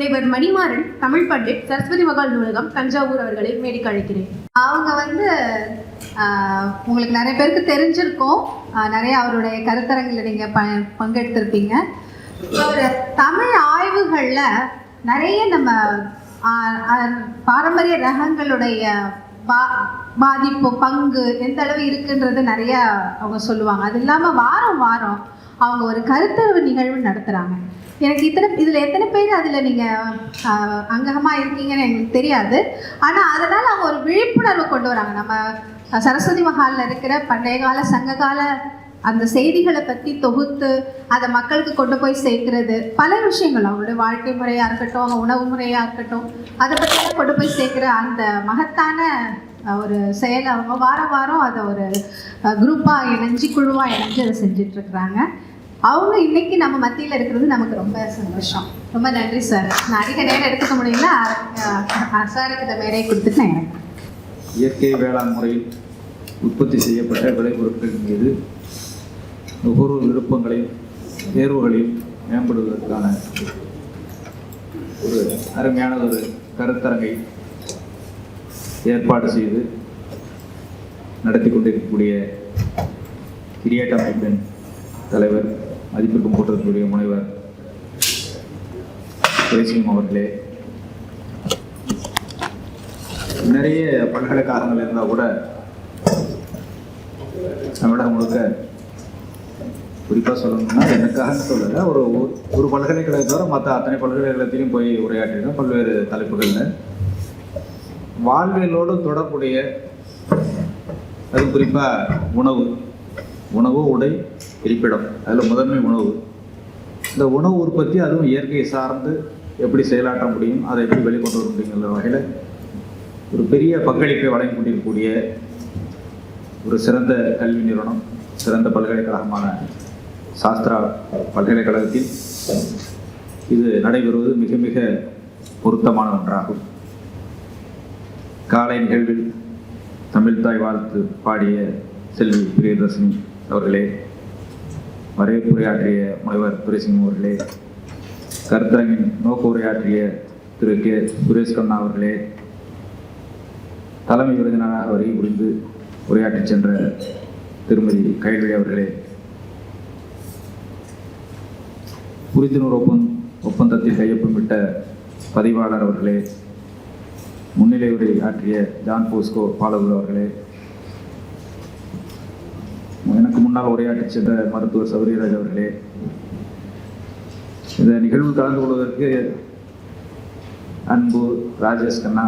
தலைவர் மணிமாறன் தமிழ் பண்டிட் சரஸ்வதி மகால் நூலகம் தஞ்சாவூர் அவர்களை மேடைக்கு அழைக்கிறேன். அவங்க வந்து உங்களுக்கு நிறைய பேருக்கு தெரிஞ்சிருக்கும். நிறைய அவருடைய கருத்தரங்கில் நீங்கள் ப பங்கெடுத்திருப்பீங்க. ஒரு தமிழ் ஆய்வுகளில் நிறைய நம்ம பாரம்பரிய ரகங்களுடைய பா பாதிப்பு பங்கு எந்த அளவு இருக்குன்றது நிறைய அவங்க சொல்லுவாங்க. அது இல்லாமல் வாரம் வாரம் அவங்க ஒரு கருத்தரவு நிகழ்வு நடத்துகிறாங்க எனக்கு இத்தனை இதில் எத்தனை பேர் அதில் நீங்கள் அங்ககமாக இருக்கீங்கன்னு எங்களுக்கு தெரியாது. ஆனால் அதனால் அவங்க ஒரு விழிப்புணர்வு கொண்டு வராங்க. நம்ம சரஸ்வதி மஹாலில் இருக்கிற பண்டைய கால சங்ககால அந்த செய்திகளை பற்றி தொகுத்து அதை மக்களுக்கு கொண்டு போய் சேர்க்கறது பல விஷயங்கள். அவங்களுடைய வாழ்க்கை முறையாக இருக்கட்டும் அவங்க உணவு முறையாக இருக்கட்டும் அதை பற்றிலாம் கொண்டு போய் சேர்க்குற அந்த மகத்தான ஒரு செயலை அவங்க வாரம் வாரம் அதை ஒரு குரூப்பாக இணைஞ்சு குழுவாக இணைஞ்சு அதை செஞ்சிட்ருக்குறாங்க அவங்க இன்னைக்கு நம்ம மத்தியில் இருக்கிறது நமக்கு ரொம்ப சந்தோஷம். ரொம்ப நன்றி சார் நான் அதிக நேரம் எடுத்துக்க முடியல. சாருக்கு இந்த மேடையை கொடுத்துட்டு நான் இயற்கை வேளாண் முறையில் உற்பத்தி செய்யப்பட்ட விளைபொருட்கள் மீது நுகர்வோர் விருப்பங்களையும் தேர்வுகளையும் மேம்படுவதற்கான ஒரு அருமையான ஒரு கருத்தரங்கை ஏற்பாடு செய்து நடத்தி கொண்டிருக்கக்கூடிய கிரியேட் அமைப்பின் தலைவர் மதிப்பிற்கும் போட்டிருக்கக்கூடிய முனைவர் துரைசிங்கம் அவர்களே. நிறைய பல்கலைக்கழகங்கள் இருந்தால் கூட தமிழகம் முழுக்க குறிப்பாக சொல்லணும்னா எனக்காக சொல்லலை ஒரு ஒரு- பல்கலைக்கழகத்தோட மற்ற அத்தனை பல்கலைக்கழகத்திலையும் போய் உரையாற்றிருக்கேன். பல்வேறு தலைப்புகளில். வாழ்வியலோடு தொடர்புடைய அது குறிப்பாக உணவு. உணவு உடை இருப்பிடம். அதில் முதன்மை உணவு. இந்த உணவு உற்பத்தி அதுவும் இயற்கையை சார்ந்து எப்படி செயலாற்ற முடியும் அதை எப்படி வெளிக்கொண்டு வர முடியுங்கிற வகையில் ஒரு பெரிய பங்களிப்பை வழங்கி கொண்டிருக்கக்கூடிய ஒரு சிறந்த கல்வி நிறுவனம் சிறந்த பல்கலைக்கழகமான சாஸ்திரா பல்கலைக்கழகத்தில் இது நடைபெறுவது மிக மிக பொருத்தமான ஒன்றாகும். காலை நிகழ்வில் தமிழ்தாய் வாழ்த்து பாடிய செல்வி பிரியதர்ஷினி அவர்களே வரவேற்புரையாற்றிய முனைவர் துரைசிங்கம் அவர்களே கருத்தரங்கின் நோக்க உரையாற்றிய திரு கே. சுரேஷ் கண்ணா அவர்களே தலைமை விருந்தினராக வரை புரிந்து உரையாற்றிச் சென்ற திருமதி கைல்வழி அவர்களே புரிந்துணர்வு ஒப்பந்த ஒப்பந்தத்தில் கையொப்பமிட்ட பதிவாளர் அவர்களே முன்னிலை உரை ஆற்றிய ஜான் போஸ்கோ பாலகுரு அவர்களே எனக்கு முன்னால் உரையாற்றிச் சென்ற மருத்துவர் சௌரியராஜ் அவர்களே இந்த நிகழ்வில் கலந்து கொள்வதற்கு அன்பு ராஜேஷ் கண்ணா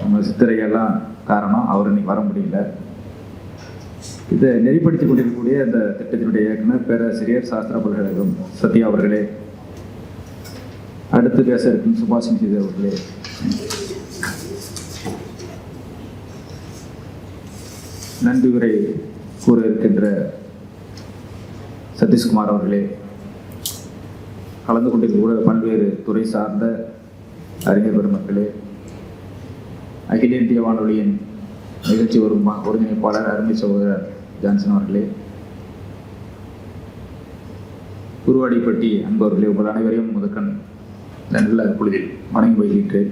நம்ம சித்திரையெல்லாம் காரணம் அவர் இன்னைக்கு வர முடியல. இதை நெறிப்படுத்தி கொண்டிருக்கக்கூடிய அந்த திட்டத்தினுடைய இயக்குனர் பேராசிரியர் சாஸ்திர பல்கழகம் சத்யா அவர்களே அடுத்து பேச இருக்கும் சுபாஷினி சீதர் அவர்களே. நன்றி உரை கூற இருக்கின்ற சதீஷ்குமார் அவர்களே கலந்து கொண்டிருக்கக்கூட பல்வேறு துறை சார்ந்த அறிஞர் பெருமக்களே அகில இந்திய வானொலியின் நிகழ்ச்சி வரும் ஒருங்கிணைப்பாளர் அருமை சகோதரர் ஜான்சன் அவர்களே குருவாடிப்பட்டி அன்பவர்களே உங்கள் அனைவரையும் முதற்கண் நல்ல பொழுதில் வணங்கி வருகின்றேன்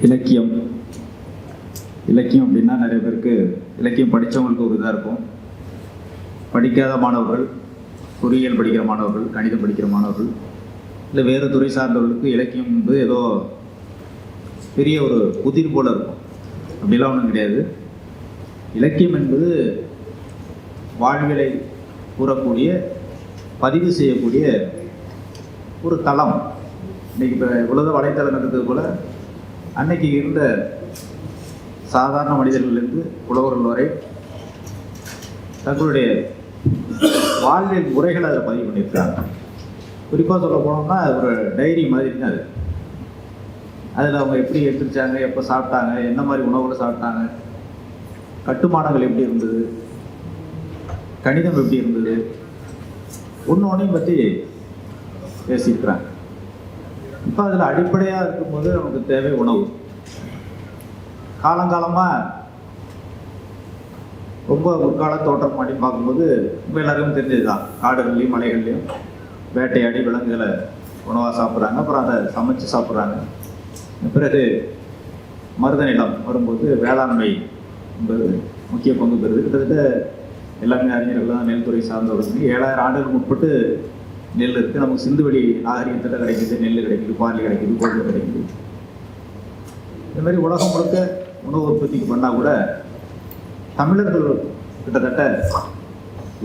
இலக்கியம் இலக்கியம் அப்படின்னா நிறைய பேருக்கு இலக்கியம் படித்தவங்களுக்கு ஒரு இதாக இருக்கும். படிக்காத மாணவர்கள் பொறியியல் படிக்கிற மாணவர்கள் கணிதம் படிக்கிற மாணவர்கள் இல்லை வேறு துறை சார்ந்தவர்களுக்கு இலக்கியம் என்பது ஏதோ பெரிய ஒரு புதிர் போல இருக்கும். அப்படிலாம் ஒன்றும் கிடையாது. இலக்கியம் என்பது வாழ்விலை கூறக்கூடிய பதிவு செய்யக்கூடிய ஒரு தளம். இன்னைக்கு இப்போ உலக வலைத்தளம் இருக்கிறது போல் அன்னைக்கு இருந்த சாதாரண மனிதர்களிலிருந்து புலவர்கள் வரை தங்களுடைய வாழ்வியல் முறைகளை அதில் பதிவு பண்ணியிருக்காங்க குறிப்பாக சொல்ல போனோம்னா அது ஒரு டைரி மாதிரி தான் அது. அதில் அவங்க எப்படி எடுத்துருச்சாங்க எப்போ சாப்பிட்டாங்க என்ன மாதிரி உணவுகளை சாப்பிட்டாங்க கட்டுமானங்கள் எப்படி இருந்தது கணிதம் எப்படி இருந்தது ஒன்று ஒன்றையும் பற்றி பேசியிருக்கிறாங்க. இப்போ அதில் அடிப்படையாக இருக்கும்போது நமக்கு தேவை உணவு. காலங்காலமாக ரொம்ப முற்கால தோட்டம் அப்படின்னு பார்க்கும்போது நம்ம எல்லாருக்கும் தெரிஞ்சது தான் காடுகள்லையும் மலைகள்லையும் வேட்டையாடி விலங்குகளை உணவாக சாப்பிட்றாங்க. அப்புறம் அதை சமைச்சு சாப்பிட்றாங்க. பிறகு மருத நிலம் வரும்போது வேளாண்மை என்பது முக்கிய பங்கு பெறுது. கிட்டத்தட்ட எல்லாமே அறிஞர்கள் தான் நெல் துறை சார்ந்தவர்கள் ஏழாயிரம் ஆண்டுகளுக்கு முற்பட்டு நெல் இருக்குது நமக்கு சிந்துவெளி நாகரிகத்தில் கிடைக்குது. நெல் கிடைக்குது பார்லி கிடைக்குது கோழி கிடைக்குது. இந்த மாதிரி உலகம் முழுக்க உணவு உற்பத்திக்கு பண்ணால் கூட தமிழர்கள் கிட்டத்தட்ட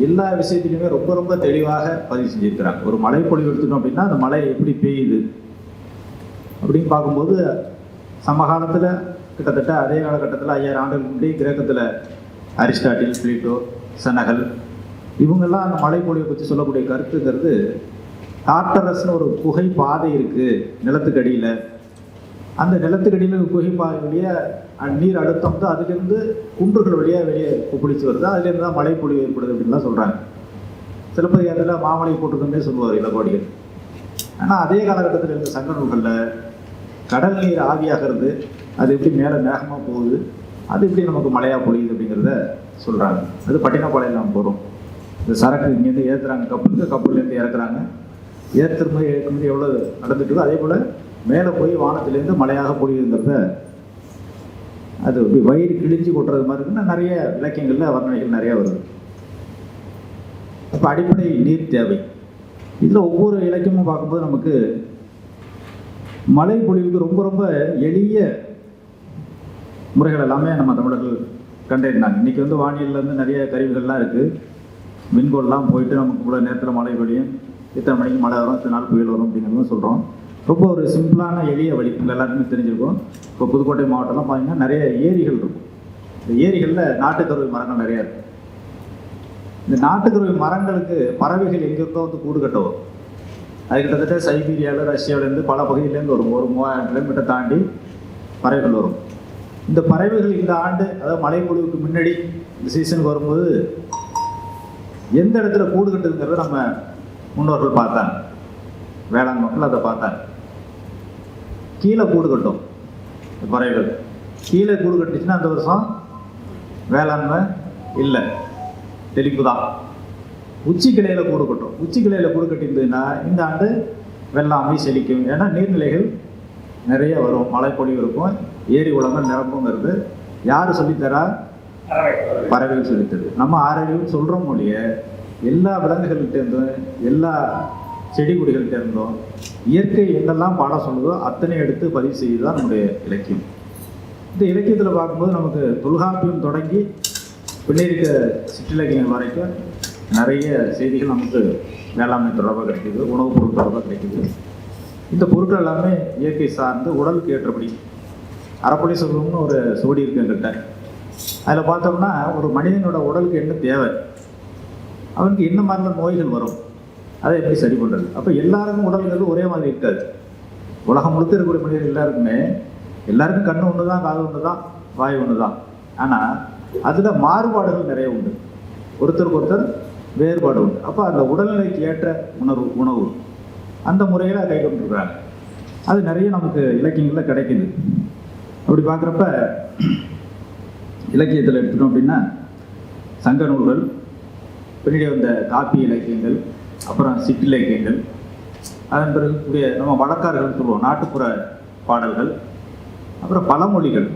எல்லா விஷயத்திலுமே ரொம்ப ரொம்ப தெளிவாக பதிவு செஞ்சிருக்கிறாங்க. ஒரு மழை பொழிவு எடுத்துட்டோம் அப்படின்னா அந்த மழை எப்படி பெய்யுது அப்படின்னு பார்க்கும்போது சமகாலத்தில் கிட்டத்தட்ட அதே காலகட்டத்தில் ஐயாயிரம் ஆண்டுகள் முன்னாடி கிரேக்கத்தில் அரிஸ்டாட்டில் பிளீட்டோ செனகல் இவங்கெல்லாம் அந்த மழை பொழிவை பற்றி சொல்லக்கூடிய கருத்துங்கிறது டாட்டரஸ்னு ஒரு குகை பாதை இருக்குது நிலத்துக்கு அடியில். அந்த நிலத்துக்கு அடியில் நீர் அழுத்தம் வந்து அதுலேருந்து குன்றுகள் வழியாக வெளியே குப்பிடிச்சு வருது. அதுலேருந்து தான் மழை பொழிவு ஏற்படுது அப்படின்லாம் சொல்கிறாங்க சிலப்பதிகாரத்தில் மாமலை போட்டிருக்கோன்னே சொல்லுவார் இளங்கோடிகள். ஆனால் அதே காலகட்டத்தில் இருந்த சங்க நூல்களில் கடல் நீர் ஆவியாகிறது அது எப்படி மேலே மேகமாக போகுது அது எப்படி நமக்கு மழையாக பொழியுது அப்படிங்கிறத சொல்கிறாங்க அது பட்டினப்பாளையம் நம்ம போகிறோம் இந்த சரக்கு இங்கேருந்து ஏற்றுறாங்க கப்பலுக்கு கப்பல்லேருந்து இறக்குறாங்க. ஏற்றுமதி இறக்குமதி எவ்வளோ நடந்துட்டுதோ அதே போல் மேலே போய் வானத்திலேருந்து மழையாக பொழியுங்கிறத அது இப்படி வயிறு கிழிஞ்சு கொட்டுறது மாதிரி இருக்குன்னா நிறைய இலக்கியங்களில் வர்ணனைகள் நிறையா வருது. அப்போ அடிப்படை நீர் தேவை. இதில் ஒவ்வொரு இலக்கியமும் பார்க்கும்போது நமக்கு மழை பொழிவுக்கு ரொம்ப ரொம்ப எளிய முறைகள் எல்லாமே நம்ம தமிழர்கள் கண்டறிந்தாங்க. இன்றைக்கி வந்து வானியல்ல இருந்து நிறைய கருவிகள்லாம் இருக்குது விண்கோல்லாம் போயிட்டு நமக்கு இவ்வளோ நேரத்தில் மழை பொழியும் இத்தனை மணிக்கு மழை வரும் இத்தனை நாள் புயல் வரும் அப்படிங்கிறதும் சொல்கிறோம் ரொம்ப ஒரு சிம்பிளான எளிய வழி. உங்கள் எல்லாருக்குமே தெரிஞ்சிருக்கும். இப்போ புதுக்கோட்டை மாவட்டம்லாம் பார்த்தீங்கன்னா நிறைய ஏரிகள் இருக்கும். இந்த ஏரிகளில் நாட்டுக்கருவி மரங்கள் நிறையா இருக்கும். இந்த நாட்டுக்கருவி மரங்களுக்கு பறவைகள் எங்கேருந்தோ வந்து கூடு கட்ட வரும் அது கிட்டத்தட்ட சைபீரியாவில் ரஷ்யாவிலேருந்து பல பகுதியிலேருந்து வரும். ஒரு மூவாயிரம் கிலோமீட்டர் தாண்டி பறவைகள் வரும். இந்த பறவைகள் இந்த ஆண்டு அதாவது மழை பொழிவுக்கு முன்னாடி இந்த சீசனுக்கு வரும்போது எந்த இடத்துல கூடு கட்டுதுங்கிறத நம்ம முன்னோர்கள் பார்த்தாங்க. வேளாண் மக்கள் அதை பார்த்தாங்க. கீழே கூடு கட்டும். இந்த பறவைகள். கீழே கூடு கட்டுச்சுன்னா அந்த வருஷம் வேளாண்மை இல்லை. தெளிப்பு தான் உச்சி கிளையில் கூடு கட்டும். உச்சி கிளையில் கூடு கட்டியிருந்ததுன்னா இந்த ஆண்டு வெள்ளாமை செழிக்கும். ஏன்னா நீர்நிலைகள் நிறைய வரும். மழைப்பொழிவு இருக்கும். ஏரி உலகம் நிரம்புங்கிறது யார் சொல்லித்தரா? பறவைகள் சொல்லித்தருது. நம்ம ஆரோக்கியம் சொல்கிறோம் மொழிய எல்லா விலங்குகள்கிட்ட இருந்தும் எல்லா செடி கொடிகள்கிட்ட இருந்தோம். இயற்கை என்னெல்லாம் பாடம் சொல்லுதோ அத்தனை எடுத்து பதிவு செய்து தான் நம்முடைய இலக்கியம். இந்த இலக்கியத்தில் பார்க்கும்போது நமக்கு தொல்காப்பியம் தொடங்கி பின்னிருக்க சிற்றிலக்கியம் வரைக்கும் நிறைய செய்திகள் நமக்கு வேளாண்மை தொடர்பாக கிடைக்குது உணவுப் பொருள் தொடர்பாக கிடைக்கிது. இந்த பொருட்கள் எல்லாமே இயற்கை சார்ந்து உடலுக்கு ஏற்றபடி. அறப்பொழி சொல்லுவோம்னு ஒரு சோடி இருக்கு எங்கிட்ட அதில் பார்த்தோம்னா ஒரு மனிதனோட உடலுக்கு என்ன தேவை? அவனுக்கு என்ன மாதிரிலாம் நோய்கள் வரும்? அதை எப்படி சரி பண்ணுறது அப்போ எல்லாருக்கும் உடல்கள் ஒரே மாதிரி இருக்காது. உலகம் முழுக்க இருக்கக்கூடிய மனிதர்கள் எல்லாருக்குமே எல்லாருக்கும் கண்ணு ஒன்று தான் காது ஒன்று தான் வாய் ஒன்று தான் ஆனால் அதில் மாறுபாடுகள் நிறைய உண்டு. ஒருத்தருக்கு ஒருத்தர் வேறுபாடு உண்டு. அப்போ அந்த உடல்நிலைக்கு ஏற்ற உணர்வு உணவு. அந்த முறையில் கை கொண்டுருக்குறாங்க அது நிறைய நமக்கு இலக்கியங்களில் கிடைக்குது. அப்படி பார்க்குறப்ப இலக்கியத்தில் எடுத்துட்டோம் அப்படின்னா சங்க நூல்கள் பின்னாடி வந்த காப்பி இலக்கியங்கள் அப்புறம் சிற்றிலக்கியங்கள் அதன் பிறகு கூடிய நம்ம வழக்கார்கள் சொல்லுவோம். நாட்டுப்புற பாடல்கள் அப்புறம் பழமொழிகள்.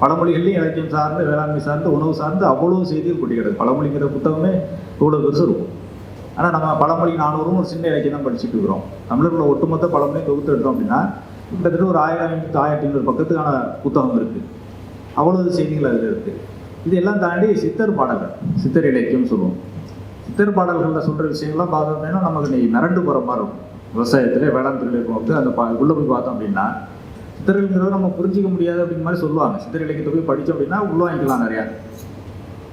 பழமொழிகள்லையும் இலக்கியம் சார்ந்து வேளாண்மை சார்ந்து உணவு சார்ந்து அவ்வளோ செய்திகள் கொட்டி கிடக்கு. பழமொழிங்கிற புத்தகமே இவ்வளோ பெருசு இருக்கும். ஆனால் நம்ம பழமொழி நானூறும் ஒரு சின்ன இலக்கியம் தான் படிச்சுட்டு இருக்கிறோம். தமிழர்களோட ஒட்டுமொத்த பழமொழி தொகுத்து எடுத்தோம் அப்படின்னா கிட்டத்தட்ட ஒரு ஆயிரம் ஐநூறு ஆயிரத்தி ஐநூறு பக்கத்துக்கான புத்தகம் இருக்குது அவ்வளவு செய்திகள் அதில் இருக்குது இதெல்லாம் தாண்டி சித்தர் பாடல்கள் சித்தர் இலக்கியம் சொல்லுவோம். திருப்பாடல்களில் சொல்கிற விஷயங்கள்லாம் பார்த்தோம் அப்படின்னா நமக்கு நீ மிரண்டு போகிற மாதிரி இருக்கும். விவசாயத்தில் வேளாண் தொழிலுக்கு வந்து அந்த பா உள்ளே போய் பார்த்தோம் அப்படின்னா சித்தர்கள்ங்கிறத நம்ம புரிஞ்சிக்க முடியாது அப்படிங்கிற மாதிரி சொல்லுவாங்க. சித்தர் இலக்கியத்தை போய் படித்தோம் அப்படின்னா உள்ள வாங்கிக்கலாம் நிறையா.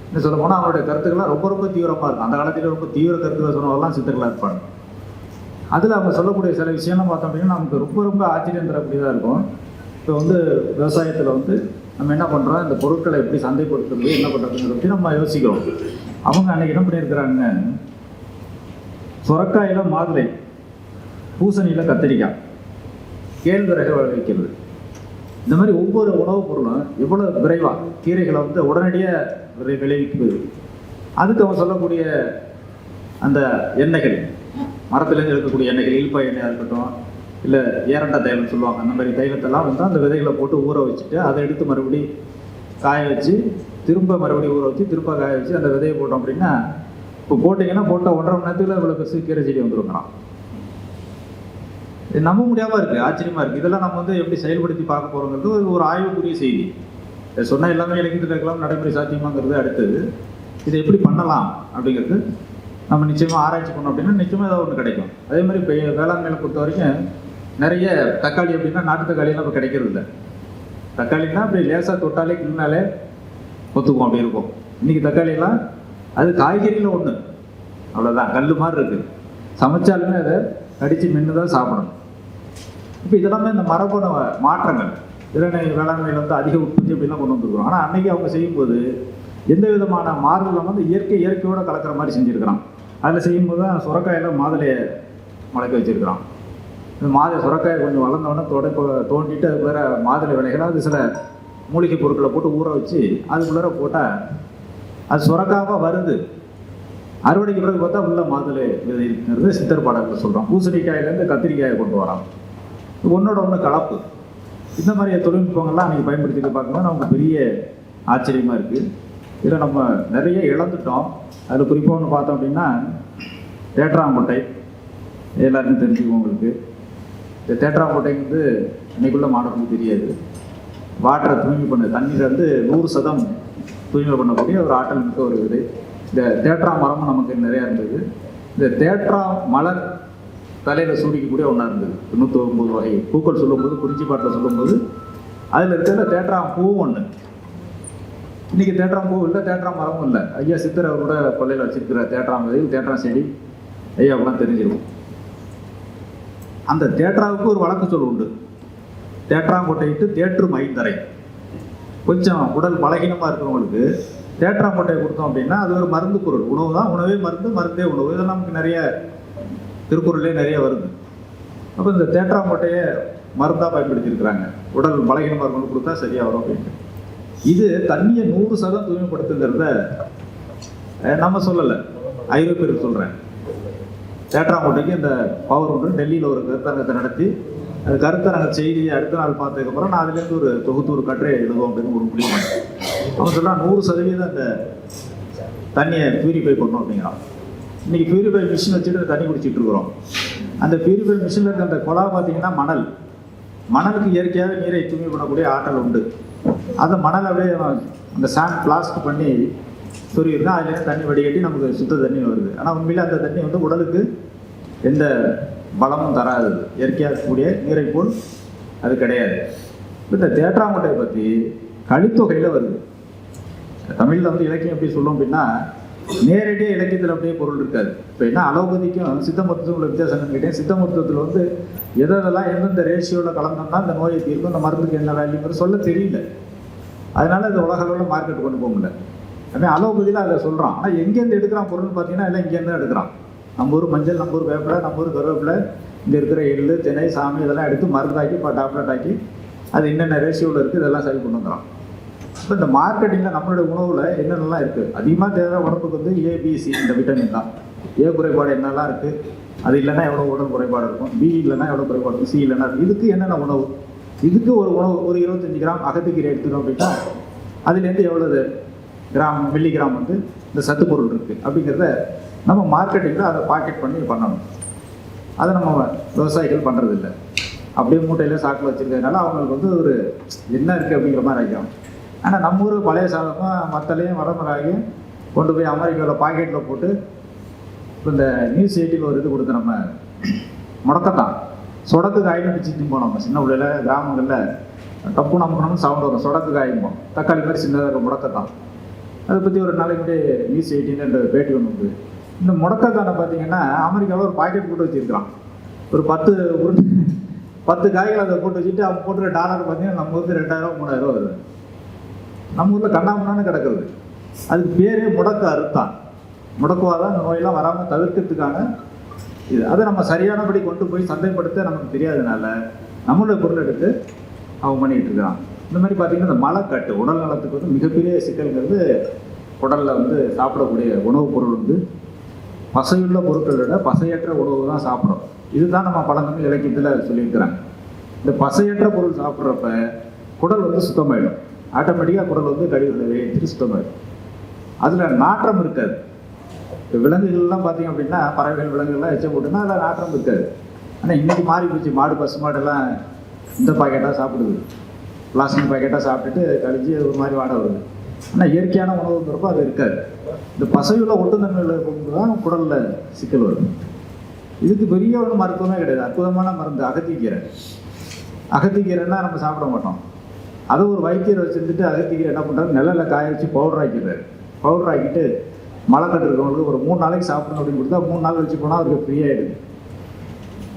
இன்னும் சொல்ல போனால் அவருடைய கருத்துக்கள்லாம் ரொம்ப ரொம்ப தீவிரமாக இருக்கும். அந்த காலத்தில் ரொம்ப தீவிர கருத்துக்களை சொன்னவரெல்லாம் சித்தர்களாக இருப்பாங்க அதில் அவங்க சொல்லக்கூடிய சில விஷயம்லாம் பார்த்தோம் அப்படின்னா நமக்கு ரொம்ப ரொம்ப ஆச்சரியம் தரக்கூடியதாக இருக்கும். இப்போ வந்து விவசாயத்தில் வந்து நம்ம என்ன பண்ணுறோம் இந்த பொருட்களை எப்படி சந்தைப்படுத்துறது என்ன பண்ணுறதுங்கிறத பற்றி நம்ம யோசிக்கிறோம். அவங்க அன்னைக்கு என்ன பண்ணியிருக்கிறாங்க சுரக்காயில் மாதுளை பூசணியில் கத்திரிக்காய் கேழ்வரகை விளைவிக்கிறது இந்த மாதிரி ஒவ்வொரு உணவுப் பொருளும் எவ்வளோ விரைவாக கீரைகளை வந்து உடனடியாக விளைவிக்குது அதுக்கு அவன் சொல்லக்கூடிய அந்த எண்ணெய்கள் மரத்துலேருந்து எடுக்கக்கூடிய எண்ணெய்கள் இல்பா எண்ணெயாக இருக்கட்டும் இல்லை ஏரண்டா தைலம் சொல்லுவாங்க அந்த மாதிரி தைலத்தெல்லாம் வந்து அந்த விதைகளை போட்டு ஊற வச்சுட்டு அதை எடுத்து மறுபடி காய வச்சு திரும்ப மறுபடியும் ஊற வச்சு திரும்ப காய வச்சு அந்த விதையை போட்டோம் அப்படின்னா இப்போ போட்டிங்கன்னா போட்ட ஒன்றரை மணி நேரத்தில் இவ்வளோ பெருசு கீரை செடி வந்துருக்கலாம் இது நம்ப முடியாமல் இருக்குது ஆச்சரியமாக இருக்குது இதெல்லாம் நம்ம வந்து எப்படி செயல்படுத்தி பார்க்க போறோங்கிறது ஒரு ஒரு ஆய்வுக்குரிய செய்தி. இதை எல்லாமே இலக்கியத்தில் இருக்கலாம் நடைமுறை சாத்தியமாங்கிறது அடுத்தது. இதை எப்படி பண்ணலாம் அப்படிங்கிறது நம்ம நிச்சயமாக ஆராய்ச்சி பண்ணோம் அப்படின்னா நிச்சயமாக ஏதாவது ஒன்று கிடைக்கும். அதே மாதிரி இப்போ வேளாண்மையில பொறுத்த வரைக்கும் நிறைய தக்காளி அப்படின்னா நாட்டு தக்காளியெல்லாம் இப்போ கிடைக்கிறது இல்லை. தக்காளின்னா அப்படி லேசாக தொட்டாலே கிள்னாலே ஒத்துக்கும் அப்படி இருக்கும். இன்னைக்கு தக்காளியெல்லாம் அது காய்கறியில் ஒன்று அவ்வளோதான் கல் மாதிரி இருக்கு. சமைச்சாலுமே அதை அடித்து மென்று தான் சாப்பிடணும். இப்போ இதெல்லாமே இந்த மரபணு மாற்றங்கள். இளநீ வேளாண்மையில் வந்து அதிக உற்பத்தி அப்படிலாம் கொண்டு வந்துருக்குறோம். ஆனால் அன்னைக்கு அவங்க செய்யும்போது எந்த விதமான மாறுதலும் வந்து இயற்கை இயற்கையோடு கலக்கிற மாதிரி செஞ்சுருக்கிறான். அதில் செய்யும்போது தான் சுரக்காயில் மாதுளையை முளைக்க வச்சிருக்கிறான். இந்த மாதுளை சுரக்காயை கொஞ்சம் வளர்ந்தவொடனே தொடை தோண்டிட்டு அது வேறு மாதுளை விலைகளை அது சில மூலிகை பொருட்களை போட்டு ஊற வச்சு அதுக்குள்ளார போட்டால் அது சுரக்காமல் வருது. அறுவடைக்கு பிறகு பார்த்தா உள்ள மாதுளை விதை இருக்கிறது சித்தர் பாடல்கள் சொல்கிறோம் பூசணிக்காயிலேருந்து கத்திரிக்காயை கொண்டு வரான். ஒன்றோட ஒன்று கலப்பு. இந்த மாதிரி தொழில்நுட்பங்கள்லாம் அன்றைக்கி பயன்படுத்திட்டு பார்க்கும்போது நமக்கு பெரிய ஆச்சரியமாக இருக்குது இதில் நம்ம நிறைய இழந்துட்டோம். அதில் குறிப்பாக ஒன்று பார்த்தோம் அப்படின்னா தேட்டராங்கோட்டை எல்லாருக்கும் தெரிஞ்சுக்குவோம் உங்களுக்கு. இந்த தேட்டராங்கோட்டைங்கிறது அன்றைக்குள்ளே மாடலுக்கு தெரியாது. வாட்டரை தூய்மை பண்ண தண்ணீரை வந்து நூறு சதம் தூய்மை பண்ணக்கூடிய ஒரு ஆற்றல் மிக்க ஒரு இது இந்த தேற்றா மரமும் நமக்கு நிறையா இருந்தது. இந்த தேற்றா மலர் தலையில் சூடிக்கக்கூடிய ஒன்றா இருந்தது. தொண்ணூற்றி ஒம்பது வகை பூக்கள் சொல்லும்போது குறிஞ்சி பாட்டில் சொல்லும்போது அதில் இருக்கிற தேற்றா பூவும் ஒன்று இன்றைக்கி தேற்றாம் பூ இல்லை தேற்றாம் மரமும் இல்லை. ஐயா சித்தர் அவரோட கொள்ளையில் வச்சிருக்கிற தேற்றாம் விதை தேற்றாம் செடி. ஐயா அப்படிலாம் தெரிஞ்சிருக்கும். அந்த தேட்டராவுக்கு ஒரு வழக்கு சொல் உண்டு. தேற்றாங்கொட்டையிட்டு தேற்று மைந்தரை. கொஞ்சம் உடல் பலகீனமாக இருக்கிறவங்களுக்கு தேற்றாங்கோட்டையை கொடுத்தோம் அப்படின்னா அது ஒரு மருந்து பொருள். உணவு தான் உணவே மருந்து மருந்தே உணவு. இதெல்லாம் நமக்கு நிறைய திருக்குறள்லேயே நிறைய வருது. அப்போ இந்த தேற்றாங்கோட்டையை மருந்தாக பயன்படுத்தியிருக்கிறாங்க. உடல் பலகீனமாக இருக்கணும் கொடுத்தா சரியாக வரும் அப்படின்ட்டு. இது தண்ணியை நூறு சதம் தூய்மைப்படுத்துங்கிறத நம்ம சொல்லலை. ஐரோப்பியருக்கு சொல்கிறேன் தேட்டராங்கோட்டைக்கு இந்த பவர் ஒன்று டெல்லியில் ஒரு கருத்தரங்கத்தை நடத்தி அந்த நாங்கள் செய்தியை அடுத்த நாள் பார்த்ததுக்கப்புறம் நான் அதுலேருந்து ஒரு தொகுத்து ஒரு கட்டுரை எழுதுவோம் அப்படின்னு ஒரு முடிவு பண்ணேன். அவன் சொல்கிறான் நூறு சதவீதம் அந்த தண்ணியை பியூரிஃபை பண்ணணும் அப்படிங்கிறான். இன்னைக்கு பியூரிஃபை மிஷின் வச்சுட்டு தண்ணி குடிச்சிட்டு இருக்கிறோம். அந்த பியூரிஃபை மிஷினில் இருக்க அந்த குழா பார்த்தீங்கன்னா மணல். மணலுக்கு இயற்கையாக நீரை தூய்மை பண்ணக்கூடிய ஆற்றல் உண்டு. அந்த மணல் அப்படியே அந்த சாண்ட் பிளாஸ்ட் பண்ணி சொருகிருந்தா அதுலேருந்து தண்ணி வடிகட்டி நமக்கு சுத்த தண்ணி வருது. ஆனால் உண்மையில அந்த தண்ணி வந்து உடலுக்கு எந்த பலமும் தராது. இயற்கையாக இருக்கக்கூடிய நீரை போல் அது கிடையாது. இந்த தேற்றாங்கொட்டையை பற்றி கழித்தொகையில் வருது. தமிழில் வந்து இலக்கியம் எப்படி சொல்லும் அப்படின்னா நேரடியாக இலக்கியத்தில் அப்படியே பொருள் இருக்காது. இப்போ என்ன அலோபதிக்கும் சித்த மருத்துவம் உள்ள வித்தியாசம் கேட்டேன். சித்த மருத்துவத்தில் வந்து எதெல்லாம் எந்தெந்த ரேஷியோவில் கலந்தோம்னா இந்த நோயை தீர்க்கும் இந்த மருந்துக்கு என்ன வேல்யூங்கிறது சொல்ல தெரியல. அதனால இந்த உலக அளவில் மார்க்கெட் கொண்டு போக முடியல. அவன் அலோபதியில் அதை சொல்கிறான் ஆனால் எங்கேருந்து எடுக்கிறான் பொருள்னு பார்த்தீங்கன்னா எல்லாம் இங்கேருந்து எடுக்கிறான். நம்ம ஊர் மஞ்சள் நம்ம ஊர் வேப்பிலை நம்ம ஊர் கருவேப்பிலை இங்கே இருக்கிற எள்ளு திணை சாமி இதெல்லாம் எடுத்து மருந்தாக்கி இப்போ டேப்லெட் ஆக்கி அது என்னென்ன ரேஷியோவில் இருக்குது இதெல்லாம் சரி கொண்டு வந்துடும் இப்போ இந்த மார்க்கெட்டிங்கில் நம்மளுடைய உணவில் என்னென்னலாம் இருக்குது அதிகமாக தேவை உடம்புக்கு வந்து ஏபிசி இந்த விட்டமின் தான். ஏ குறைபாடு என்னெல்லாம் இருக்குது அது இல்லைன்னா எவ்வளோ உடல் குறைபாடு இருக்கும்? பி இல்லைன்னா எவ்வளோ குறைபாடு இருக்கும்? சி இல்லைன்னா இதுக்கு என்னென்ன உணவு? இதுக்கு ஒரு உணவு ஒரு இருபத்தஞ்சி கிராம் அகத்துக்கீரை எடுத்துக்கணும் அப்படின்னா அதுலேருந்து எவ்வளவு கிராம் மில்லி கிராம் வந்து இந்த சத்து பொருள் இருக்குது அப்படிங்கிறத நம்ம மார்க்கெட்டிங்கில் அதை பாக்கெட் பண்ணி பண்ணணும். அதை நம்ம விவசாயிகள் பண்ணுறதில்ல அப்படியே மூட்டையில் சாக்கில் வச்சுருக்கிறதுனால அவங்களுக்கு வந்து ஒரு என்ன இருக்குது அப்படிங்கிற மாதிரி ஆகிடும். ஆனால் நம்ம ஊர் பழைய சாதமாக மத்தலையும் வடமிளகாயும் கொண்டு போய் அமெரிக்காவில் பாக்கெட்டில் போட்டு இப்போ இந்த நியூஸ் எயிட்டியில் ஒரு இது கொடுத்து நம்ம முடக்கத்தான். சொடத்துக்கு காயின்னு பிச்சுட்டு போனோம் நம்ம சின்ன பிள்ளையில கிராமங்களில். டப்பு நம்பணும்னு சவுண்ட் வரும். சொடத்துக்கு ஆயிடுவோம் தக்காளி மாதிரி சின்னதாக இருக்கும் முடக்கத்தான். அதை பற்றி ஒரு நாளைக்கு நியூஸ் எயிட்டின்னு பேட்டி ஒன்று உண்டு இந்த முடக்கத்தானை பார்த்தீங்கன்னா அமெரிக்காவில் ஒரு பாக்கெட் போட்டு வச்சுருக்கிறான். ஒரு பத்து பத்து காய்கள் அதை போட்டு வச்சுட்டு அவன் போட்டுற டாலர் பார்த்தீங்கன்னா நம்ம ஊருக்கு ரெண்டாயிரம் மூணாயிரம் வருது. நம்ம ஊரில் கண்ணாமண்ணான்னு கிடக்குது. அதுக்கு பேரே முடக்க அறுத்தான். முடக்குவாதான் இந்த நோயெல்லாம் வராமல் தவிர்க்கிறதுக்கான இது. அதை நம்ம சரியானபடி கொண்டு போய் சந்தைப்படுத்த நமக்கு தெரியாதனால நம்மளுடைய பொருள் எடுத்து அவன் பண்ணிகிட்டு இருக்கிறான் இந்த மாதிரி பார்த்தீங்கன்னா இந்த மலைக்கட்டு உடல் நலத்துக்கு வந்து மிகப்பெரிய சிக்கல்ங்கிறது உடலில் வந்து சாப்பிடக்கூடிய உணவுப் பொருள் வந்து பசையுள்ள பொருட்களை விட பசையற்ற உணவு தான் சாப்பிட்றோம் இதுதான் நம்ம பழந்தமிழ் இலக்கியத்தில் சொல்லியிருக்கிறாங்க. இந்த பசையற்ற பொருள் சாப்பிட்றப்ப குடல் வந்து சுத்தமாயிடும். ஆட்டோமேட்டிக்காக குடல் வந்து கழிவுகளை வெளியேற்றி சுத்தமாயிடும். அதில் நாற்றம் இருக்காது. இப்போ விலங்குகள்லாம் பார்த்தீங்க அப்படின்னா பறவைகள் விலங்குகள்லாம் எச்சம் போட்டுன்னா அதில் நாற்றம் இருக்காது. ஆனால் இன்றைக்கி மாறி போச்சு. மாடு பசு மாடெல்லாம் இந்த பாக்கெட்டாக சாப்பிடுது. பிளாஸ்டிக் பாக்கெட்டாக சாப்பிட்டுட்டு கழிஞ்சு ஒரு மாதிரி வாடை வருது. ஆனால் இயற்கையான உணவுங்கிறப்ப அது இருக்காது. இந்த பசையுள்ள ஒட்டுத்தன்மையில் இருக்கும்போது தான் குடலில் சிக்கல் வரும். இதுக்கு பெரிய ஒரு மருத்துவமே கிடையாது. அற்புதமான மருந்து அகத்திக்கீரை. அகத்திக்கீரைன்னா நம்ம சாப்பிட மாட்டோம். அதை ஒரு வைத்தியர் வச்சுருந்துட்டு அகத்திக்கீரை என்ன பண்ணுறாரு நிலையில் காய வச்சு பவுடர் ஆக்கிடுறாரு. பவுடர் ஆக்கிட்டு மலைக்கட்டு இருக்கவங்களுக்கு ஒரு மூணு நாளைக்கு சாப்பிடணும் அப்படின்னு கொடுத்தா மூணு நாள் வச்சு போனால் அவருக்கு ஃப்ரீ ஆகிடுது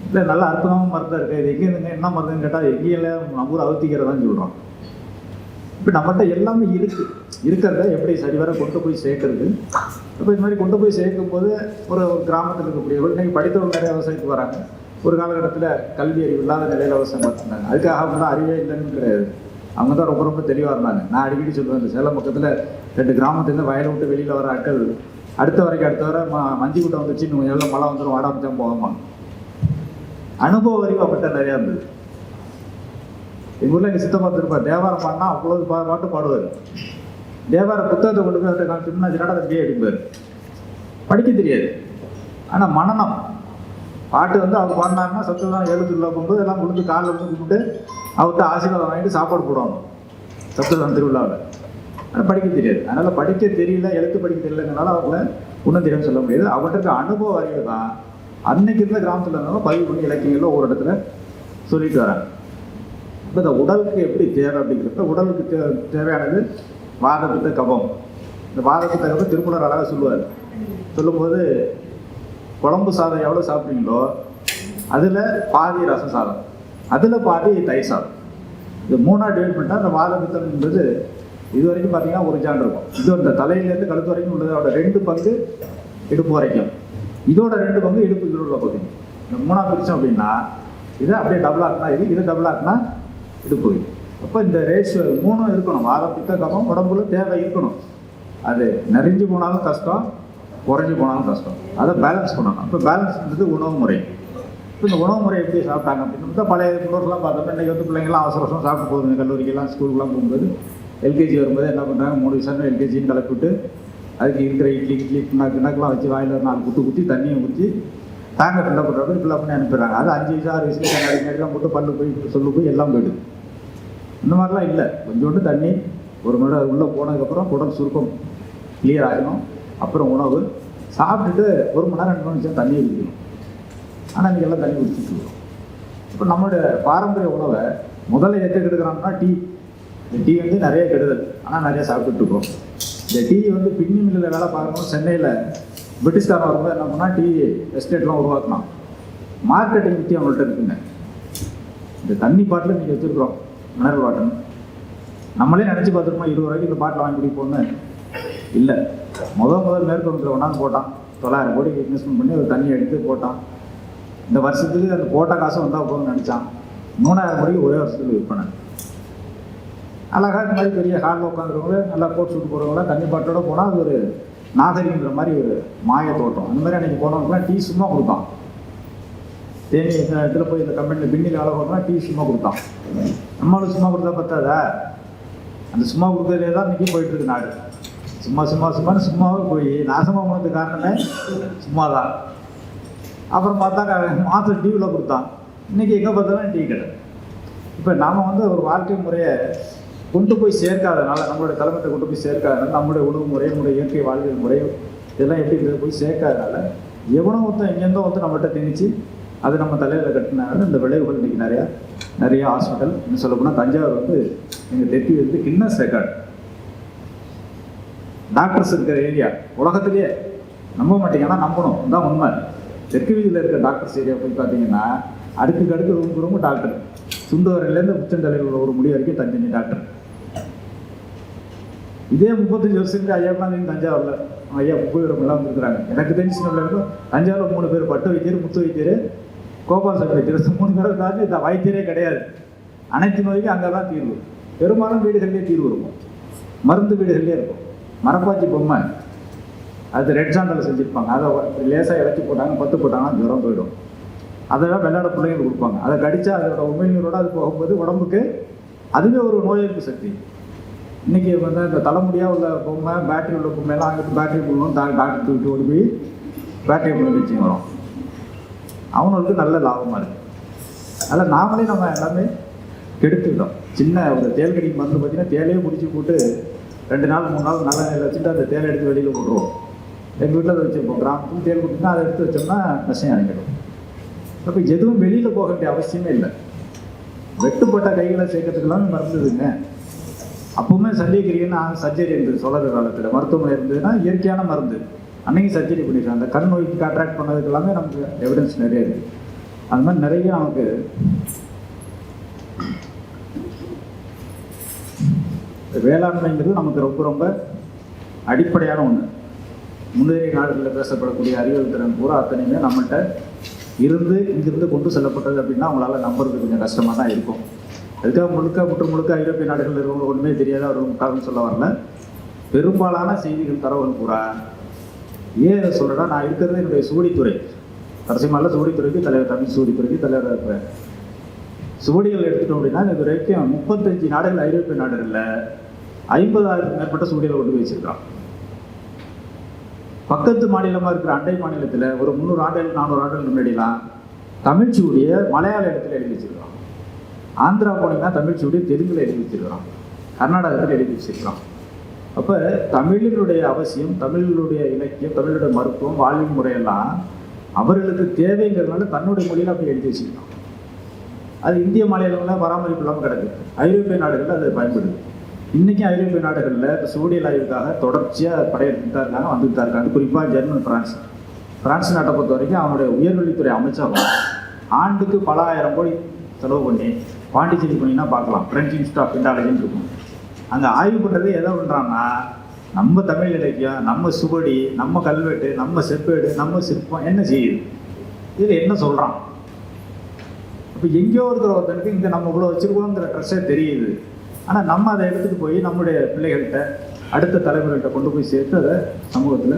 இல்லை நல்ல அற்புதமாக மருந்தாக இருக்குது இது எங்கே இருந்துங்க என்ன மருந்துன்னு கேட்டால் எங்கேயும் இல்லை நம்ம ஊர் அகத்திக்கீரை தான் சொல்கிறோம் இப்போ நம்மகிட்ட எல்லாமே இருக்குது இருக்கிறத எப்படி சரிவர கொண்டு போய் சேர்க்கறது? இப்போ இந்த மாதிரி கொண்டு போய் சேர்க்கும் போது ஒரு ஒரு கிராமத்தில் இருக்கக்கூடியவர்கள் இன்னைக்கு படித்தவங்க நிறைய விவசாயத்துக்கு வராங்க. ஒரு காலகட்டத்தில் கல்வி அறிவு இல்லாத நிலையில் விவசாயம் பார்த்துருந்தாங்க. அதுக்காக அவங்க அறிவே இல்லைன்னு கிடையாது. அவங்க தான் ரொம்ப ரொம்ப தெளிவாக இருந்தாங்க. நான் அடிக்கடி சொல்லுவேன் இந்த சேலம் பக்கத்தில் ரெண்டு கிராமத்துலேருந்து வயலை விட்டு வெளியில் வர ஆட்கள் அடுத்த வரைக்கும் அடுத்த வர ம மஞ்சி கூட்டம் வந்துச்சு இன்னும் எவ்வளோ மழை வந்துடும் வாடாம தான் போகாமா அனுபவ அறிவு அப்பட்ட நிறையா இருந்தது. எங்கள் ஊரில் எங்கள் சித்தப்பா திருப்பா தேவாரம் பாடினா அவ்வளோ பாட்டு பாடுவார். தேவார புத்தகத்தை கொண்டு போய் அவர்கிட்ட காமிச்சோம்னா ஜனடா அப்படியே எடுப்பார் படிக்க தெரியாது. ஆனால் மனநம். பாட்டு வந்து அவர் பாடினாருன்னா சத்துதான் எழுத்துள்ள போகும்போது எல்லாம் கொடுத்து காலில் வந்து கும்பிட்டு அவர்கிட்ட ஆசீர்வாதம் வாங்கிட்டு சாப்பாடு போடுவாங்க. சத்துதான் திருவிழாவில். ஆனால் படிக்க தெரியாது. அதனால் படிக்க தெரியல எழுத்து படிக்க தெரியலங்கிறனால அவங்கள ஒன்றும் தெரியும் சொல்ல முடியாது. அவர்கிட்ட அனுபவம் அறிவு தான் அன்னைக்கு இருந்த கிராமத்தில் இருந்தவங்க பதிவு பண்ணி இலக்கியங்களில் ஒவ்வொரு இடத்துல சொல்லிட்டு வராங்க. இப்போ இந்த உடலுக்கு எப்படி தேவை அப்படிங்கிறப்ப உடலுக்கு தே தேவையானது வாதப்பித்த கபம். இந்த வாதப்பித்த கபம் திருமணர் அழகாக சொல்லுவார். சொல்லும்போது குழம்பு சாதம் எவ்வளோ சாப்பிட்றீங்களோ அதில் பாதி ரசம் சாதம் அதில் பாதி தயிர் சாதம். இது மூணாக டிவைட் பண்ணிட்டால் அந்த வாதப்பித்தம்ன்றது இது வரைக்கும் பார்த்தீங்கன்னா ஒரு ஜான் இருக்கும். இது இந்த தலையிலேருந்து கழுத்து வரைக்கும் உள்ளதோட ரெண்டு பங்கு இடுப்பு வரைக்கும். இதோட ரெண்டு பங்கு இடுப்பு இதோட பகுதி. இந்த மூணாக பிரித்தோம் அப்படின்னா இதை அப்படியே டபுள் ஆக்குனா இது இது டபுள் ஆக்குனா இடுப்பு அப்போ இந்த ரேஷியோ மூணும் இருக்கணும். வாத பித்த கபம் உடம்புல தேவை இருக்கணும். அது நிறைஞ்சு போனாலும் கஷ்டம் குறைஞ்சி போனாலும் கஷ்டம். அதை பேலன்ஸ் பண்ணணும். அப்போ பேலன்ஸ் பண்ணுறது உணவு முறை. இப்போ இந்த உணவு முறை எப்படி சாப்பிட்டாங்க அப்படின்னு பழைய முன்னோர்கள்லாம் பார்த்தோம்னா இன்றைக்கி வந்து பிள்ளைங்களாம் அவசர அவசரம் சாப்பிட்டு போகுதுங்க. கல்லூரிக்கெல்லாம் ஸ்கூலுக்குலாம் போகும்போது எல்கேஜி வரும்போது என்ன பண்ணுறாங்க மூணு வருஷம் எல்கேஜின்னு கலப்பிட்டு அதுக்கு இருக்கிற இட்லி இட்லி பின்னாக்கு பின்னாக்கெலாம் வச்சு வாயில் நாலு குத்து குத்தி தண்ணியை ஊற்றி தாங்க ஃபில்லப் பண்ணுற மாதிரி ஃபில்லப் பண்ணி அனுப்பிடுறாங்க. அது அஞ்சு வயசு ஆறு வயசுல கண்ணாடி கண்ணாடிலாம் போட்டு பல்லு போய் சொல்லு போய் எல்லாம் போயிடுது. இந்த மாதிரிலாம் இல்லை. கொஞ்சோண்டு தண்ணி ஒரு மணி நேரம் உள்ளே போனதுக்கப்புறம் குடல் சுருக்கம் கிளியர் ஆகணும். அப்புறம் உணவு. சாப்பிட்டுட்டு ஒரு மணி நேரம் ரெண்டு மணி நேரம் தண்ணி குடிக்கணும். ஆனால் இன்றைக்கி எல்லாம் தண்ணி குடிச்சிட்டு இருக்கோம். இப்போ நம்மளுடைய பாரம்பரிய உணவை முதல்ல எதுக்கு கெடுக்கிறாங்கன்னா டீ. இந்த டீ வந்து நிறைய கெடுதல். ஆனால் நிறைய சாப்பிட்டுட்டு இருக்கோம். இந்த டீ வந்து பின்னி மில்லில் வேலை பார்க்கணும். சென்னையில் பிரிட்டிஷ்காரன் வரும்போது என்ன பண்ணால் டீ எஸ்டேட்லாம் உருவாக்கலாம் மார்க்கெட்டிங் பற்றி அவங்கள்ட்ட இருக்குங்க. இந்த தண்ணி பாட்டில் நீங்கள் வச்சுருக்குறோம். மினரல் வாட்டர் நம்மளே நினச்சி பார்த்துருப்போம் இருபது ரூபாய்க்கு இந்த பாட்டில் வாங்கி குடிப்போம்னு. இல்லை. முதல் முதல் மேற்கொண்டு ஒன்றாந்து போட்டான். தொள்ளாயிரம் கோடிக்கு இன்வெஸ்ட்மெண்ட் பண்ணி ஒரு தண்ணி எடுத்து போட்டான். இந்த வருஷத்துக்கு அந்த போட்ட காசு வந்தால் போதும்னு நினச்சான். மூணாயிரம் கோடிக்கு ஒரே வருஷத்துக்கு விற்பனை. அழகாக இந்த மாதிரி பெரிய ஹாலில் உட்காந்துருவங்கள நல்லா கோட் சூட் போடுறவங்கள தண்ணி பாட்டோட போனால் அது ஒரு நாகரிகங்கிற மாதிரி ஒரு மாய தோட்டம் அந்த மாதிரி அன்றைக்கி போனவங்களுக்குலாம் டீ சும்மா கொடுத்தான் தேனி இதில் போய் இந்த கம்பெனியில் பின்னில் வேலை பார்க்கலாம் டீ சும்மா கொடுத்தான். நம்மளும் சும்மா கொடுத்தா பத்தாதா? அந்த சும்மா கொடுக்கறதுலே தான் இன்றைக்கி போயிட்டுருக்கு நாடு. சும்மா சும்மா சும்மான்னு சும்மாவும் போய் நாசமாக போனதுக்கு காரணமே சும்மா தான் அப்புறம் பார்த்தா மாதம் டிவியில் கொடுத்தான். இன்றைக்கி எங்கே பார்த்தாலும் டீ கடை. இப்போ நாம் வந்து ஒரு வாழ்க்கை முறையை கொண்டு போய் சேர்க்காதனால நம்மளுடைய தலைமையை கொண்டு போய் சேர்க்காதனால நம்மளுடைய உணவு முறை நம்மளுடைய இயற்கை வாழ்வியல் முறை இதெல்லாம் எப்படி போய் சேர்க்காதனால எவனோ ஒருத்தன் எங்கேருந்தோ வந்து நம்மகிட்ட திணிச்சு அது நம்ம தலையில் கட்டினால இந்த விளைவுகள் இன்றைக்கி நிறையா நிறைய ஹாஸ்பிட்டல் இன்னும் சொல்லப்போனால் தஞ்சாவூர் வந்து எங்கள் தெற்கு வந்து கின்னஸ் ரெக்கார்ட் டாக்டர்ஸ் இருக்கிற ஏரியா உலகத்திலேயே நம்ப மாட்டீங்கன்னா நம்பணும். தான் உண்மை. தெற்கு வீதியில் இருக்கிற டாக்டர்ஸ் ஏரியா போய் பார்த்தீங்கன்னா அடுக்குக்கு அடுக்கு ரொம்ப ரொம்ப டாக்டர் சுண்டவரிலேருந்து உச்சந்தலையில் உள்ள ஒரு முடி வரைக்கும் தஞ்சனி டாக்டர் இதே முப்பத்தஞ்சு வருஷத்துக்கு ஐயா தான் தஞ்சாவூரில் ஐயா முப்பது எல்லாம் வந்துருக்குறாங்க. எனக்கு தெரிஞ்சு சின்ன தஞ்சாவூர் மூணு பேர் பட்டு வைத்தியர் முத்து வைத்தியர் கோபால் சாமி வைத்தியர் மூணு பேரை தாண்டி இந்த வைத்தியரே கிடையாது. அனைத்து நோய்க்கும் அங்கே தான் தீர்வு. பெரும்பாலும் வீடுகளிலே தீர்வு இருக்கும். மருந்து வீடுகளிலே இருக்கும். மரப்பாச்சி பொம்மை. அது ரெட் சாண்டல் செஞ்சுருப்பாங்க. அதை லேசாக இறச்சி போட்டாங்க பத்து போட்டாங்கன்னா ஜுரம் போயிடும். அதெல்லாம் விளையாட பிள்ளைங்களுக்கு கொடுப்பாங்க. அதை கடித்தா அதோட உமிழ்நீரோடு அது போகும்போது உடம்புக்கு அதுவே ஒரு நோய் எதிர்ப்பு சக்தி. இன்றைக்கி வந்து இந்த தலைமுடியாக உள்ள பொம்மை பேட்டரி உள்ள பொம்மைலாம் அங்கிட்டு பேட்டரி போடணும் டாக்டர் தூக்கிட்டு ஓடி போய் பேட்டரி போட வச்சு வரும். அவங்களுக்கு நல்ல லாபமாக இருக்குது அதில் நாமளே நம்ம எல்லாமே கெடுத்துக்கிட்டோம். சின்ன ஒரு தேல் கடிக்கு மருந்து பார்த்தீங்கன்னா தேலையே பிடிச்சி போட்டு ரெண்டு நாள் மூணு நாள் நல்ல நிலையில் வச்சுட்டு அந்த தேலை எடுத்து வெளியில் போட்டுருவோம் எங்கள் வீட்டில் அதை வச்சுருப்போம். கிராமத்துக்கு தேல் குடிச்சுன்னா அதை எடுத்து வச்சோம்னா விஷயம் அணைக்கிடும் அப்போ எதுவும் வெளியில் போக வேண்டிய அவசியமே இல்லை. வெட்டுப்பட்ட கைகளை சேர்க்கறதுக்கெல்லாம் மருந்துதுங்க அப்பவுமே சல்லிகிரின்னு சர்ஜரி இருந்தது சோழர் காலத்தில் மருத்துவமனை இருந்ததுன்னா இயற்கையான மருந்து. அன்னைக்கு சர்ஜரி பண்ணியிருக்காங்க. அந்த கண் நோய்க்கு கான்ட்ராக்ட் பண்ணதுக்கு எல்லாமே நமக்கு எவிடன்ஸ் நிறைய இருக்குது அது மாதிரி நிறைய நமக்கு வேளாண்மைங்கிறது நமக்கு ரொம்ப ரொம்ப அடிப்படையான ஒன்று முன்னேறிய நாடுகளில் பேசப்படக்கூடிய அறிவியல் திறன் பூரா அத்தனையுமே நம்மள்கிட்ட இருந்து இங்கிருந்து கொண்டு செல்லப்பட்டது அப்படின்னா அவங்களால நம்புறது கொஞ்சம் கஷ்டமாக தான் இருக்கும். அதுக்காக முழுக்க முற்று முழுக்க ஐரோப்பிய நாடுகளில் இருக்கவங்க ஒன்றுமே தெரியாத. ஒரு முட்டாள்னு சொல்ல வரல. பெரும்பாலான செய்திகள் தரவுகள் பூரா ஏன் சொல்கிறேன்னா நான் இருக்கிறது என்னுடைய சூடித்துறை கடைசிமால சூடித்துறைக்கு தலைவர் தமிழ் சூடித்துறைக்கு தலைவராக இருப்பேன் சுவடிகள் எடுத்துட்டோம் அப்படின்னா இது வரைக்கும் முப்பத்தஞ்சு நாடுகள் ஐரோப்பிய நாடுகளில் ஐம்பதாயிரத்துக்கு மேற்பட்ட சுவடிகளை கொண்டு போய் வச்சிருக்கான். பக்கத்து மாநிலமாக இருக்கிற அண்டை மாநிலத்தில் ஒரு முந்நூறு ஆண்டுகள் நானூறு ஆண்டுகள் முன்னாடிலாம் தமிழ் மலையாள இடத்துல எழுதி வச்சிருக்கிறான் ஆந்திரா போனீங்கன்னா தமிழ் தெலுங்கில் எழுதி வச்சிருக்கிறோம் கர்நாடகத்தில் எழுதி வச்சிருக்கிறோம் அப்போ தமிழினுடைய அவசியம் தமிழினுடைய இலக்கியம் தமிழுடைய மருத்துவம் வாழ்வு முறையெல்லாம் அவர்களுக்கு தேவைங்கிறதுனால தன்னுடைய மொழியில் அப்படி எழுதி வச்சுக்கலாம் அது இந்திய மாநிலங்களில் பராமரிப்பு இல்லாமல் கிடக்கு. ஐரோப்பிய நாடுகளில் அது பயன்படுது. இன்றைக்கும் ஐரோப்பிய நாடுகளில் இப்போ சூடியல் ஆய்வுக்காக தொடர்ச்சியாக படையெடுத்துட்டு தான் இருக்காங்க வந்துட்டு தான் இருக்காங்க. குறிப்பாக ஜெர்மன் பிரான்ஸ். ஃப்ரான்ஸ் நாட்டை பொறுத்த வரைக்கும் அவனுடைய உயர்கல்வித்துறை அமைச்சகம் ஆண்டுக்கு பல ஆயிரம் கோடி செலவு பண்ணி பாண்டிச்சேரி போனீங்கன்னா பார்க்கலாம். ஃப்ரெஞ்ச் இன்ஸ்டியூட் ஆஃப் இண்டாலஜின்னு இருக்கும். அந்த ஆய்வு பண்ணுறது எதை பண்ணுறான்னா நம்ம தமிழ் இலக்கியம் நம்ம சுவடி நம்ம கல்வெட்டு நம்ம செப்பேடு நம்ம சிற்பம் என்ன செய்யுது? இதில் என்ன சொல்கிறான் இப்போ எங்கேயோ இருக்கிற ஒருத்தனுக்கு இங்கே நம்ம இவ்வளோ வச்சுருக்கோங்கிற ட்ரெஸ்ஸே தெரியுது. ஆனால் நம்ம அதை எடுத்துகிட்டு போய் நம்முடைய பிள்ளைகள்கிட்ட அடுத்த தலைமுறைகிட்ட கொண்டு போய் சேர்த்து அதை சமூகத்தில்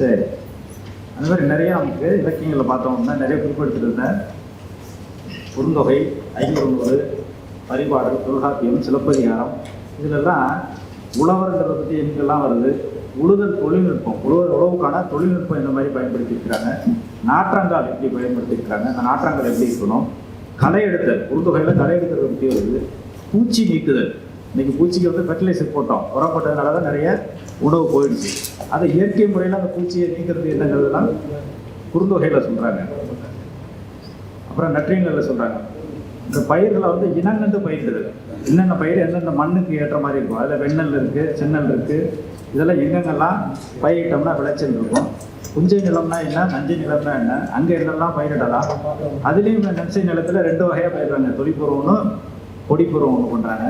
சரி. அந்த மாதிரி நிறைய நமக்கு இலக்கியங்களில் பார்த்தோம்னா நிறைய குறிப்பிடுத்திருந்தேன் குறுந்தொகை ஐங்குறுநூறு பரிபாடல் தொல்காப்பியம் சிலப்பதிகாரம் இதிலெல்லாம் உழவர்கிறத பற்றி எங்கெல்லாம் வருது? உழுதல் தொழில்நுட்பம் உழவர் உழவுக்கான தொழில்நுட்பம் இந்த மாதிரி பயன்படுத்தியிருக்கிறாங்க? நாற்றாங்கால் எப்படி பயன்படுத்தியிருக்கிறாங்க? அந்த நாற்றங்கால் எப்படி இருக்கணும்? களை எடுத்தல் குறுந்தொகையில் களை எடுக்கிறத பற்றி வருது. பூச்சி நீக்குதல் இன்னைக்கு பூச்சிக்கு வந்து ஃபெர்டிலைசர் போட்டோம். உரம் போட்டதுனால தான் நிறைய உணவு போயிடுச்சு. அதை இயற்கை முறையில் அந்த பூச்சியை நீக்கிறது என்னங்கிறதுலாம் குறுந்தொகையில் சொல்கிறாங்க அப்புறம் நற்றிங்களில் சொல்கிறாங்க இந்த பயிர்களை வந்து இனங்கண்டு பயிரிடுது என்னென்ன பயிர் எந்தெந்த மண்ணுக்கு ஏற்ற மாதிரி இருக்கும். அதில் வெண்ணெல் இருக்குது சென்னல் இருக்குது இதெல்லாம் எங்கெங்கெல்லாம் பயிரிட்டோம்னா விளைச்சல் இருக்கும். புஞ்சை நிலம்னா என்ன நஞ்சை நிலம்னா என்ன அங்கே என்னெல்லாம் பயிரிடலாம். அதுலேயும் நஞ்சை நிலத்தில் ரெண்டு வகையாக பயிரிடுறாங்க. தொழிற்புறம் ஒன்று கொடிப்புறம் ஒன்று பண்ணுறாங்க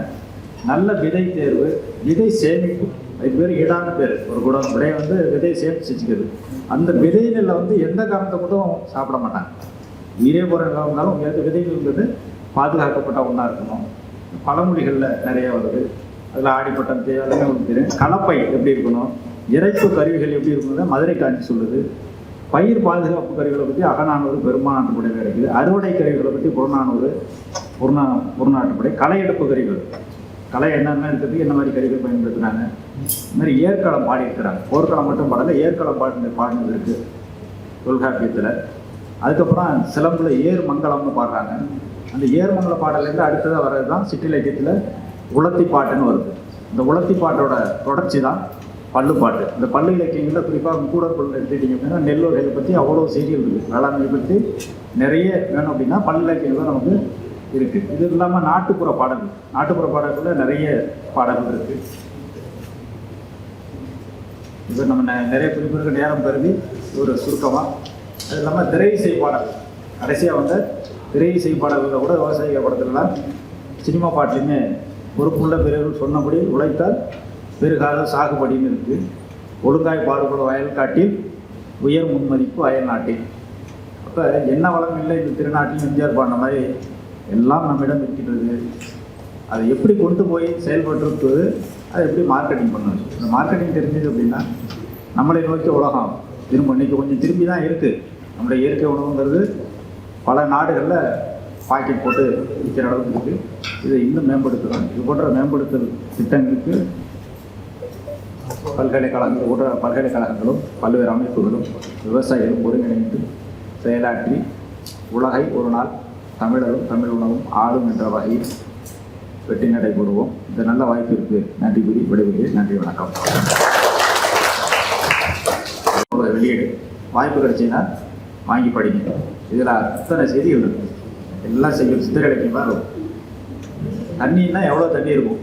நல்ல விதை தேர்வு விதை சேமிப்பு. அதுக்கு பேர் இடான பேர். ஒரு குடம் விடைய வந்து விதையை சேமித்து வச்சுக்கிறது அந்த விதைகளில் வந்து எந்த காரணத்தை மட்டும் சாப்பிட மாட்டாங்க. உயிரே போகிற இருந்தாலும் எந்த விதைகள்ன்றது பாதுகாக்கப்பட்ட ஒன்றா இருக்கணும். பழமொழிகளில் நிறைய வருது. அதில் ஆடிப்பட்டம் தேவையான எல்லாமே உங்களுக்கு தெரியும். கலப்பை எப்படி இருக்கணும்? இறைப்பு கருவிகள் எப்படி இருக்கணும் மதுரை காஞ்சி சொல்லுது. பயிர் பாதுகாப்பு கருவிகளை பற்றி அகநானூறு பெருமாநாட்டுப்படை இருக்குது. அறுவடை கருவிகளை பற்றி புறநானூறு புறநா புறநாட்டுப்படை களை எடுப்பு கருவிகள். கலை என்னென்ன இருக்குது என்ன மாதிரி கருவிகள் பயன்படுத்துகிறாங்க இந்த மாதிரி ஏற்களம் பாடியிருக்கிறாங்க போர்க்களம் மட்டும் பாடல ஏற்களம் பாடின பாடினது இருக்குது தொல்காப்பியத்தில். அதுக்கப்புறம் சிலம்புல ஏர் மங்கலம்னு பாடுறாங்க. அந்த ஏர்மங்கல பாடலேருந்து அடுத்ததாக வர்றது தான் சிற்றிலக்கியத்தில் உலத்தி பாட்டுன்னு வருது. இந்த உலத்தி பாட்டோட தொடர்ச்சி தான் பல்லு பாட்டு. இந்த பல்லு இலக்கியங்களில் குறிப்பாக கூட பொருள் எடுத்துக்கிட்டிங்க அப்படின்னா நெல் பற்றி அவ்வளோ செய்திகள் இருக்குது. வேளாண்மை பற்றி நிறைய வேணும் அப்படின்னா பல்லு இலக்கியங்கள் நமக்கு இருக்குது இது இல்லாமல் நாட்டுப்புற பாடல்கள். நாட்டுப்புற பாடல்களில் நிறைய பாடல்கள் இருக்குது இப்போ நம்ம நெ- நிறைய குறிப்பிற்கு நேரம் கருதி ஒரு சுருக்கமாக அது இல்லாமல் திரை இசை பாடல் கடைசியாக வந்த திரை இசை பாடல்களில் கூட விவசாய படத்துலலாம் சினிமா பாட்டிலுமே பொறுப்புள்ள பிறர்கள் சொன்னபடி உழைத்தால் பெருகால சாகுபடின்னு இருக்குது ஒழுங்காய் பாடுபடும் வயல் காட்டில் உயர் முன்மதிப்பு அயல் நாட்டில். அப்போ என்ன வளம் இல்லை இந்த திருநாட்டில் எம்ஜிஆர் பாடின மாதிரி எல்லாம் நம்மிடம் இருக்கின்றது. அதை எப்படி கொண்டு போய் செயல்படுத்துவது அதை எப்படி மார்க்கெட்டிங் பண்ணணும்? இந்த மார்க்கெட்டிங் தெரிஞ்சது அப்படின்னா நம்மளை நோக்கி உலகம். திரும்ப இன்றைக்கி கொஞ்சம் திரும்பி தான் இருக்குது நம்முடைய இயற்கை உணவுங்கிறது பல நாடுகளில் பாக்கெட் போட்டு விற்கிற அளவுக்கு இருக்குது இதை இன்னும் மேம்படுத்துகிறோம் இது போன்ற மேம்படுத்தல் திட்டங்களுக்கு பல்கலைக்கழகம் இது போன்ற பல்கலைக்கழகங்களும் பல்வேறு அமைப்புகளும் விவசாயிகளும் ஒருங்கிணைந்து செயலாற்றி உலகை ஒரு நாள் தமிழரும் தமிழ் உணவும் ஆளும் என்ற வகையில் வெற்றி நடைபெறுவோம். இந்த நல்ல வாய்ப்பிற்கு நன்றி கூறி விடைபெறுகிறேன். நன்றி வணக்கம். வெளியீடு. வாய்ப்பு கிடைச்சின்னா வாங்கி படிங்க. இதில் அத்தனை செய்திகள் இருக்கு. எல்லாம் செய்யும் சித்திர இருக்கும். தண்ணின்னா எவ்வளோ தண்ணி இருக்கும்?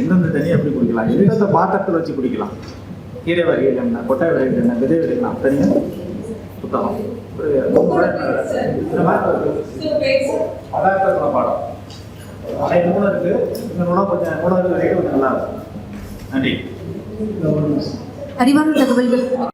எந்தெந்த தண்ணி எப்படி குடிக்கலாம்? எந்தெந்த பாத்திரத்தில் வச்சு குடிக்கலாம்? கீரை வகைகள் என்ன கொட்டை வகைகள் என்ன விதை வகைகள் அத்தனையும் புத்தகம். ஒரு மூணு பாடம் நிறைய நூல் இருக்கு. இந்த நூலம் கொஞ்சம் நூலகத்தில் ரேட்டு கொஞ்சம் நல்லா இருக்கும். நன்றி. அறிவார்ந்த தகவல்கள்.